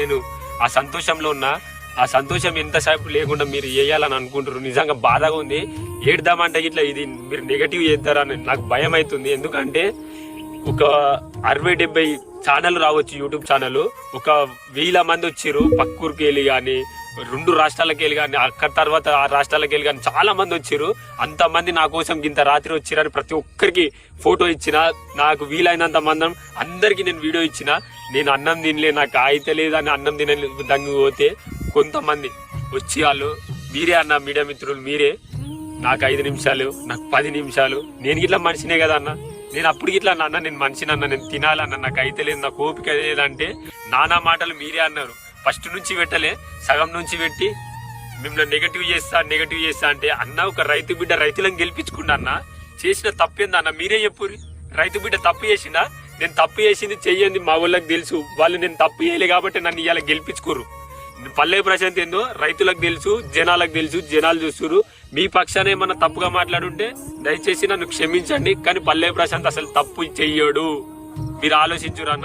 నేను ఆ సంతోషంలో ఉన్నా ఆ సంతోషం ఎంతసేపు లేకుండా మీరు వేయాలని అనుకుంటారు నిజంగా బాధగా ఉంది. ఏడ్దామంటే ఇట్లా ఇది మీరు నెగటివ్ చేస్తారని నాకు భయం అవుతుంది. ఎందుకంటే ఒక అరవై డెబ్బై ఛానల్ రావచ్చు యూట్యూబ్ ఛానల్ ఒక వేల మంది వచ్చారు పక్కూరికి వెళ్ళి కానీ రెండు రాష్ట్రాలకు వెళ్ళి కానీ అక్కడ తర్వాత ఆ రాష్ట్రాలకు వెళ్ళి కానీ చాలా మంది వచ్చిర్రు అంతమంది నా కోసం ఇంత రాత్రి వచ్చిరని ప్రతి ఒక్కరికి ఫోటో ఇచ్చిన నాకు వీలైనంత మందం అందరికి నేను వీడియో ఇచ్చిన నేను అన్నం తినలే నాకు అయితే లేదని అన్నం తినలేదు దంగి పోతే కొంతమంది వచ్చి వాళ్ళు మీరే అన్న మీడియా మిత్రులు మీరే. నాకు ఐదు నిమిషాలు నాకు పది నిమిషాలు. నేను ఇట్లా మనిషినే కదా అన్న. నేను అప్పుడు ఇట్లా అన్న నేను మనిషిని అన్న నేను తినాలన్న నాకు అయితే లేదు నాకు ఓపిక లేదంటే నానా మాటలు మీరే అన్నారు. ఫస్ట్ నుంచి పెట్టలే సగం నుంచి పెట్టి మిమ్మల్ని నెగటివ్ చేస్తా నెగటివ్ చేస్తా అంటే అన్న ఒక రైతు బిడ్డ రైతులను గెలిపించుకున్నా అన్న. చేసిన తప్పేందా అన్న? మీరే చెప్పుర్రి. రైతు బిడ్డ తప్పు చేసిందా నేను తప్పు చేసింది చెయ్యండి మా వాళ్ళకి తెలుసు. వాళ్ళు నేను తప్పు చేయలే కాబట్టి నన్ను ఇవాళ గెలిపించుకోరు. పల్లె ప్రశాంత్ ఏందో? రైతులకు తెలుసు జనాలకు తెలుసు జనాలు చూస్తున్నారు మీ పక్షాన ఏమన్నా తప్పుగా మాట్లాడుంటే దయచేసి నన్ను క్షమించండి. కానీ పల్లె ప్రశాంత్ అసలు తప్పు చెయ్యడు. మీరు ఆలోచించురు అన్న.